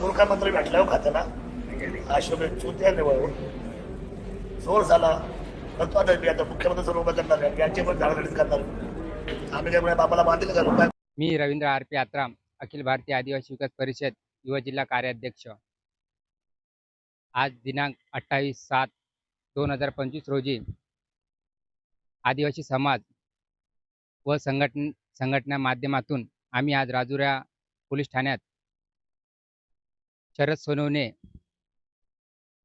मुख्यमंत्री भेटल्यावर खातं ना? अशोक चुत्या निवडून जोर झाला. करतो मी आता मुख्यमंत्री सर्व उभं करणार आहे यांचे पण झाडाझडीच करणार आम्ही त्यामुळे बाबाला बांधले का रुपये मी रवींद्र आर पी आत्राम अखिल भारतीय आदिवासी विकास परिषद युवा जिल्हा कार्याध्यक्ष. आज दिनांक अठ्ठावीस सात दोन हजार पंचवीस रोजी आदिवासी समाज व संघटन संघटना माध्यमातून आम्ही आज राजुरा पोलीस ठाण्यात शरद सोनवणे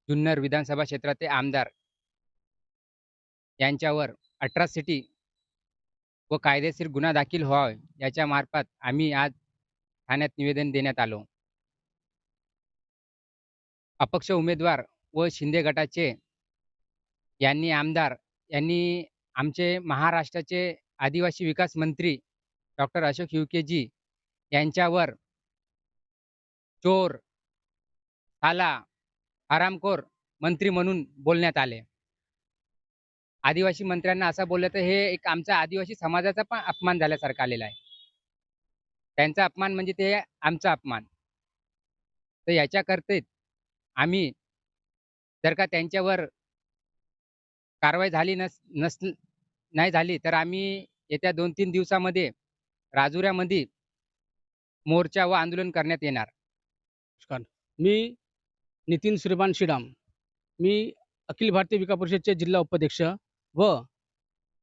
जुन्नर विधानसभा क्षेत्राचे आमदार. यांच्यावर अट्रॉसिटी व कायदेशीर गुन्हा दाखल व्हावा याच्या मार्फत आम्ही आज ठाण्यात निवेदन देण्यात आलो. अपक्ष उमेदवार व शिंदे गटाचे यांनी आमदार यांनी आमचे महाराष्ट्राचे आदिवासी विकास मंत्री डॉक्टर अशोक हिवकेजी यांच्यावर चोर त्याला आरामखोर मंत्री म्हणून बोलण्यात आले. आदिवासी मंत्र्यांना असं बोललं तर हे एक आमच्या आदिवासी समाजाचा पण अपमान झाल्यासारखा आलेला आहे. त्यांचा अपमान म्हणजे ते आमचा अपमान. तर याच्याकरते आम्ही जर का त्यांच्यावर कारवाई झाली नस नस नाही झाली तर आम्ही येत्या दोन तीन दिवसामध्ये राजुऱ्यामध्ये मोर्चा व आंदोलन करण्यात येणार. मी नितीन श्रीमान शिडाम मी अखिल भारतीय विकास परिषदचे जिल्हा उपाध्यक्ष व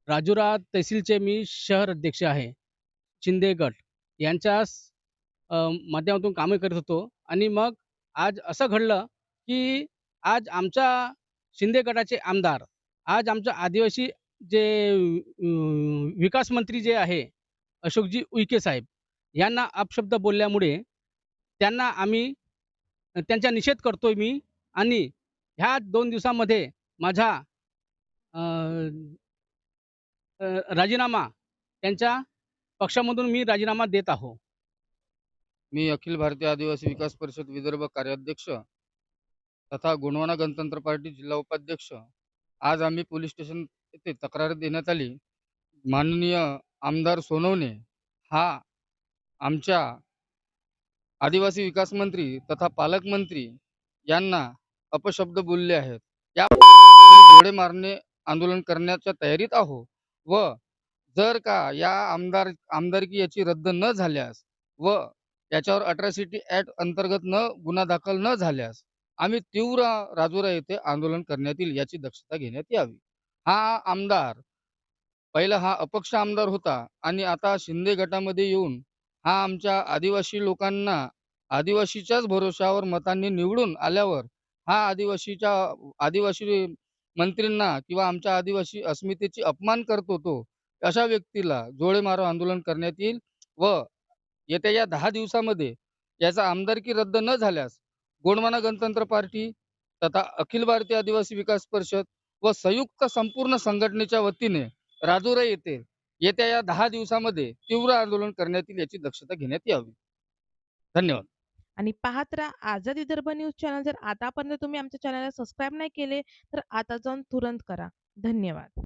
राजुरा तहसीलचे मी शहर अध्यक्ष आहे. शिंदे गट. यांच्या माध्यमातून कामे करत होतो आणि मग आज असं घडलं की आज आमच्या शिंदे गटाचे आमदार आज आमच्या आदिवासी जे विकास मंत्री जे आहे अशोकजी उईके साहेब यांना अपशब्द बोलल्यामुळे त्यांना आम्ही त्यांचा निषेध करतोय मी. आणि ह्या दोन दिवसामध्ये माझा अं, राजीनामा त्यांच्या पक्षामधून मी राजीनामा देत आहो. मी अखिल भारतीय आदिवासी विकास परिषद विदर्भ कार्याध्यक्ष तथा गुणवाना गणतंत्र पार्टी जिल्हा उपाध्यक्ष. आज आम्ही पोलीस स्टेशन येथे तक्रार देण्यात आली. माननीय आमदार सोनवणे हा आमच्या आदिवासी विकास मंत्री तथा पालकमंत्री यांना अपशब्द बोलले आहेत. या घोडे मारणे आंदोलन करण्याच्या तयारीत आहो व जर का या आमदार आमदारकी याची रद्द न झाल्यास व याच्यावर अट्रॉसिटी ऍक्ट अंतर्गत न गुन्हा दाखल न झाल्यास आम्ही तीव्र राजुरा येथे आंदोलन करण्यात येईल याची दक्षता घेण्यात यावी. हा आमदार पहिला हा अपक्ष आमदार होता आणि आता शिंदे गटामध्ये येऊन हा आमच्या आदिवासी लोकांना आदिवासीच्याच भरोशावर मतांनी निवडून आल्यावर हा आदिवासीच्या आदिवासी मंत्रींना किंवा आमच्या आदिवासी अस्मितेची अपमान करतो तो अशा व्यक्तीला जोळे मारो आंदोलन करण्यात येईल व येत्या या दहा दिवसामध्ये याचा आमदारकी रद्द न झाल्यास गोंडवाना गणतंत्र पार्टी तथा अखिल भारतीय आदिवासी विकास परिषद व संयुक्त संपूर्ण संघटनेच्या वतीने राजुरा येथे येत्या या दहा दिवसामध्ये तीव्र आंदोलन करण्यात येईल याची दक्षता घेण्यात यावी. धन्यवाद. आणि पाहत राहा आझाद विदर्भ न्यूज चॅनल जर आतापर्यंत तुम्ही आमच्या चॅनलला सबस्क्राईब नाही केले तर आता जाऊन तुरंत करा. धन्यवाद.